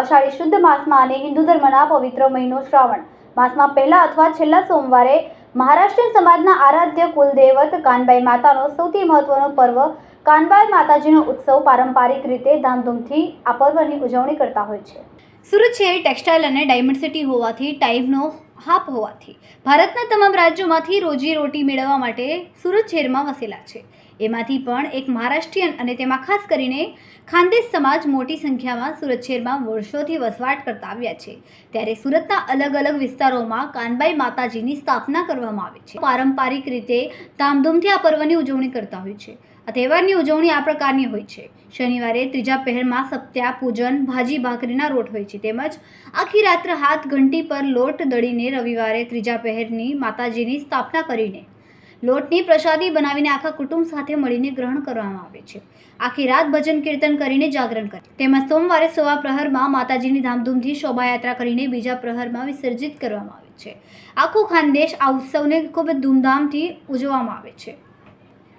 અષાઢી શુદ્ધ માસમાં અને હિન્દુ ધર્મના પવિત્ર મહિનો શ્રાવણ. માસમાં પહેલા અથવા છેલ્લા સોમવારે મહારાષ્ટ્રીયન સમાજના આરાધ્ય કુલદેવત કાનબાઈ માતાનો સૌથી મહત્વનો પર્વ કાનબાઈ માતાજીનો ઉત્સવ પારંપરિક રીતે ધામધૂમથી આ પર્વની ઉજવણી કરતા હોય છે. સુરત શહેર ટેક્સટાઇલ અને ડાયમંડ સિટી હોવાથી ટાઈમનો હાપ હોવાથી ભારતના તમામ રાજ્યોમાંથી રોજી રોટી મેળવવા માટે સુરત શહેરમાં વસેલા છે. એમાંથી પણ એક મહારાષ્ટ્રીયન અને તેમાં ખાસ કરીને ખાનદેશ સમાજ મોટી સંખ્યામાં સુરત શહેરમાં વર્ષોથી વસવાટ કરતા આવ્યા છે. ત્યારે સુરતના અલગ અલગ વિસ્તારોમાં કાનબાઈ માતાજીની સ્થાપના કરવામાં આવે છે. પારંપરિક રીતે ધામધૂમથી આ પર્વની ઉજવણી કરતા હોય છે. આ તહેવારની ઉજવણી આ પ્રકારની હોય છે. શનિવારે ત્રીજા પહેરમાં સપ્ત્યા પૂજન, ભાજી, ભાખરીના રોટ હોય છે. તેમજ આખી રાત્ર હાથ ઘંટી પર લોટ દળીને રવિવારે ત્રીજા પહેરની માતાજીની સ્થાપના કરીને લોટની પ્રસાદી બનાવીને આખા કુટુંબ સાથે મળીને ગ્રહણ કરવામાં આવે છે. આખી રાત ભજન કીર્તન કરીને જાગરણ કરે. તેમજ સોમવારે સવા પ્રહરમાં માતાજીની ધામધૂમથી શોભાયાત્રા કરીને બીજા પ્રહરમાં વિસર્જિત કરવામાં આવે છે. આખો ખાનદેશ આ ઉત્સવને ખૂબ ધૂમધામથી ઉજવવામાં આવે છે.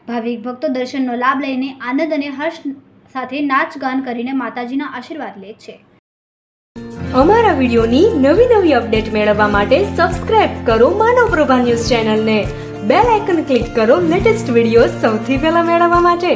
ભાવિક ભક્તો દર્શનનો લાભ લઈને આનંદ અને હર્ષ સાથે નાચ ગાન કરીને માતાજીના આશીર્વાદ લે છે. અમારા વિડીયોની નવી નવી અપડેટ મેળવવા માટે સબસ્ક્રાઇબ કરો માનવ પ્રભા ન્યૂઝ ચેનલને. બેલ આઇકન ક્લિક કરો લેટેસ્ટ વીડિયો સૌથી પહેલા મેળવવા માટે.